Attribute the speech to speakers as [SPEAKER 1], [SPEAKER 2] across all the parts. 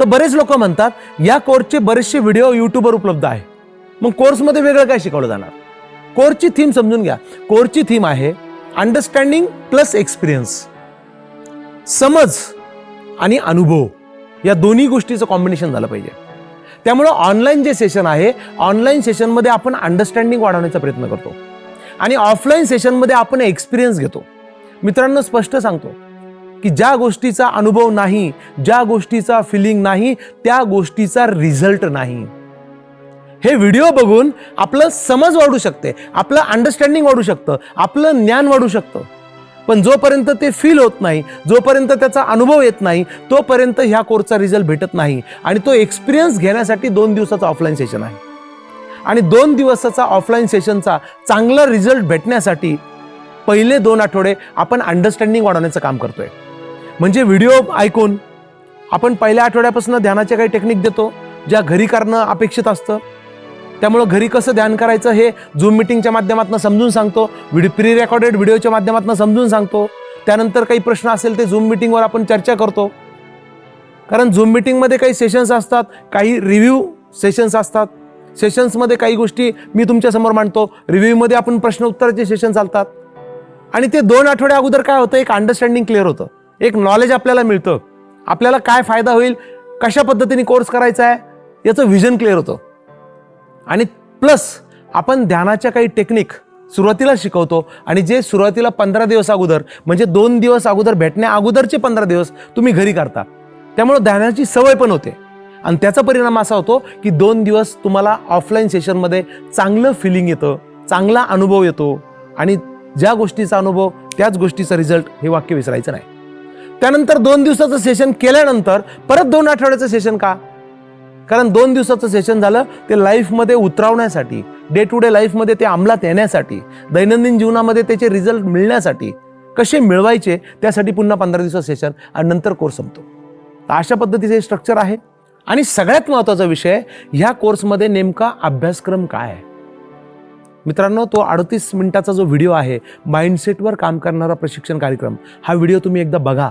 [SPEAKER 1] तर बरेच लोक म्हणतात या कोर्सचे बरेचसे व्हिडिओ युट्यूबवर उपलब्ध आहे. मग कोर्समध्ये वेगळं काय शिकवलं जाणार? कोर्सची थीम समजून घ्या. कोर्सची थीम आहे अंडरस्टँडिंग प्लस एक्सपिरियन्स समज आणि अनुभव या दोन्ही गोष्टीचं कॉम्बिनेशन झालं पाहिजे. त्यामुळं ऑनलाईन जे सेशन आहे ऑनलाईन सेशनमध्ये आपण अंडरस्टँडिंग वाढवण्याचा प्रयत्न करतो. आणि ऑफलाईन सेशनमध्ये आपण एक्सपिरियन्स घेतो. मित्रांनो स्पष्ट सांगतो की ज्या गोष्टीचा अनुभव नाही ज्या गोष्टीचा फिलिंग नाही त्या गोष्टीचा रिझल्ट नाही. हे व्हिडिओ बघून आपलं समज वाढू शकते आपलं अंडरस्टँडिंग वाढू शकतं आपलं ज्ञान वाढू शकतं. पण जोपर्यंत ते फील होत नाही जोपर्यंत त्याचा अनुभव येत नाही तोपर्यंत ह्या कोर्सचा रिझल्ट भेटत नाही आणि तो एक्सपिरियन्स घेण्यासाठी दोन दिवसाचा ऑफलाईन सेशन आहे. आणि दोन दिवसाचा ऑफलाईन सेशनचा चांगला रिझल्ट भेटण्यासाठी पहिले दोन आठवडे आपण अंडरस्टँडिंग वाढवण्याचं काम करतोय. म्हणजे व्हिडिओ ऐकून आपण पहिल्या आठवड्यापासून ध्यानाच्या काही टेक्निक देतो ज्या घरी करणं अपेक्षित असतं. त्यामुळं घरी कसं ध्यान करायचं हे झूम मिटिंगच्या माध्यमातून समजून सांगतो व्हिडिओ प्री रेकॉर्डेड व्हिडिओच्या माध्यमातून समजून सांगतो. त्यानंतर काही प्रश्न असेल ते झूम मिटिंगवर आपण चर्चा करतो. कारण झूम मिटिंगमध्ये काही सेशन्स असतात काही रिव्ह्यू सेशन्स असतात. सेशन्समध्ये काही गोष्टी मी तुमच्यासमोर मांडतो रिव्ह्यूमध्ये आपण प्रश्न उत्तराचे सेशन चालतात. आणि ते दोन आठवड्या अगोदर काय होतं एक अंडरस्टँडिंग क्लिअर होतं. एक नॉलेज आपल्याला मिळतं. आपल्याला काय फायदा होईल? कशा पद्धतीने कोर्स करायचा आहे? याचं व्हिजन क्लिअर होतं. आणि प्लस आपण ध्यानाच्या काही टेक्निक सुरुवातीला शिकवतो आणि जे सुरुवातीला पंधरा दिवस अगोदर म्हणजे दोन दिवस अगोदर भेटण्या अगोदरचे पंधरा दिवस तुम्ही घरी करता त्यामुळे ध्यानाची सवय पण होते. आणि त्याचा परिणाम असा होतो की दोन दिवस तुम्हाला ऑफलाईन सेशनमध्ये चांगलं फिलिंग येतं चांगला अनुभव येतो. आणि ज्या गोष्टीचा अनुभव त्याच गोष्टीचा रिझल्ट हे वाक्य विसरायचं नाही. त्यानंतर दोन दिवसाचं सेशन केल्यानंतर परत दोन आठवड्याचं सेशन का? कारण दोन दिवसाचं सेशन झालं ते लाईफमध्ये उतरवण्यासाठी डे टू डे लाईफमध्ये ते अंमलात येण्यासाठी दैनंदिन जीवनामध्ये त्याचे रिझल्ट मिळण्यासाठी कसे मिळवायचे त्यासाठी पुन्हा पंधरा दिवसाचं सेशन आणि नंतर कोर्स संपतो. तर अशा पद्धतीचे स्ट्रक्चर आहे. आणि सगळ्यात महत्त्वाचा विषय ह्या कोर्समध्ये नेमका अभ्यासक्रम काय आहे? मित्रांनो तो अडतीस मिनिटाचा जो व्हिडिओ आहे माइंडसेटवर काम करणारा प्रशिक्षण कार्यक्रम हा व्हिडिओ तुम्ही एकदा बघा.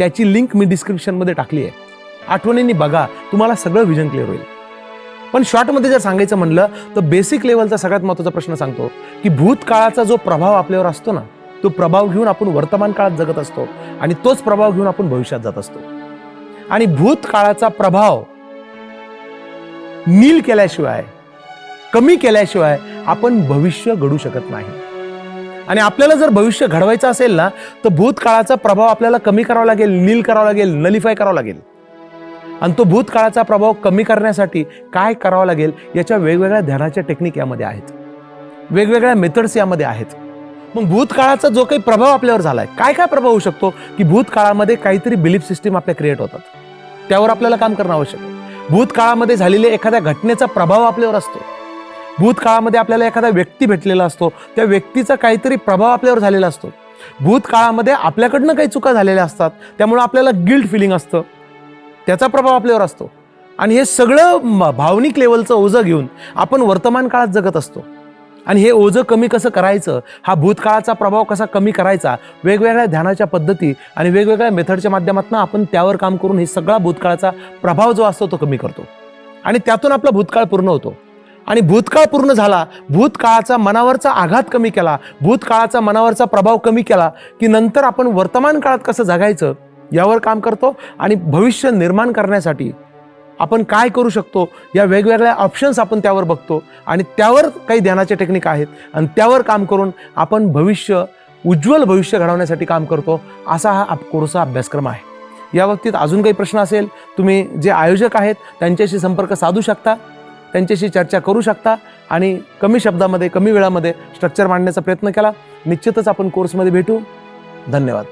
[SPEAKER 1] त्याची लिंक मी डिस्क्रिप्शनमध्ये टाकली आहे. आठवणींनी बघा तुम्हाला सगळं विजन क्लिअर होईल. पण शॉर्टमध्ये जर सांगायचं म्हणलं तर बेसिक लेवलचा सगळ्यात महत्त्वाचा प्रश्न सांगतो की भूतकाळाचा जो प्रभाव आपल्यावर असतो ना तो प्रभाव घेऊन आपण वर्तमान काळात जगत असतो आणि तोच प्रभाव घेऊन आपण भविष्यात जात असतो. आणि भूतकाळाचा प्रभाव नील केल्याशिवाय कमी केल्याशिवाय आपण भविष्य घडू शकत नाही. आणि आपल्याला जर भविष्य घडवायचं असेल ना तर भूतकाळाचा प्रभाव आपल्याला कमी करावा लागेल नील करावा लागेल नलिफाय करावा लागेल. आणि तो भूतकाळाचा प्रभाव कमी करण्यासाठी काय करावं लागेल याच्या वेगवेगळ्या ध्यानाच्या टेक्निक यामध्ये आहेत. वेगवेगळ्या मेथड्स यामध्ये आहेत. मग भूतकाळाचा जो काही प्रभाव आपल्यावर झाला आहे काय काय प्रभाव होऊ शकतो? की भूतकाळामध्ये काहीतरी बिलीफ सिस्टीम आपल्या क्रिएट होतात. त्यावर आपल्याला काम करणं आवश्यक आहे. भूतकाळामध्ये झालेल्या एखाद्या घटनेचा प्रभाव आपल्यावर असतो. भूतकाळामध्ये आपल्याला एखादा व्यक्ती भेटलेला असतो त्या व्यक्तीचा काहीतरी प्रभाव आपल्यावर झालेला असतो. भूतकाळामध्ये आपल्याकडनं काही चुका झालेल्या असतात त्यामुळे आपल्याला गिल्ट फिलिंग असतं. त्याचा प्रभाव आपल्यावर असतो. आणि हे सगळं म- भावनिक लेवलचं ओझं घेऊन आपण वर्तमान काळात जगत असतो. आणि हे ओझं कमी कसं करायचं? हा भूतकाळाचा प्रभाव कसा कमी करायचा? वेगवेगळ्या ध्यानाच्या पद्धती आणि वेगवेगळ्या मेथडच्या माध्यमातून आपण त्यावर काम करून हे सगळा भूतकाळाचा प्रभाव जो असतो तो कमी करतो. आणि त्यातून आपला भूतकाळ पूर्ण होतो. आणि भूतकाळ पूर्ण झाला. भूतकाळाचा मनावरचा आघात कमी केला. भूतकाळाचा मनावरचा प्रभाव कमी केला की नंतर आपण वर्तमान काळात कसं जगायचं यावर काम करतो आणि भविष्य निर्माण करण्यासाठी आपण काय करू शकतो या वेगवेगळ्या ऑप्शन्स आपण त्यावर बघतो आणि त्यावर काही ध्यानाचे टेक्निक आहेत. आणि त्यावर काम करून आपण भविष्य उज्ज्वल भविष्य घडवण्यासाठी काम करतो असा हा आप- कोर्सचा अभ्यासक्रम आहे. या बाबतीत अजून काही प्रश्न असेल तुम्ही जे आयोजक आहेत त्यांच्याशी संपर्क साधू शकता. त्यांच्याशी चर्चा करू शकता आणि कमी शब्दामध्ये कमी वेळामध्ये स्ट्रक्चर मांडण्याचा प्रयत्न केला. निश्चितच आपण कोर्समध्ये भेटू. धन्यवाद.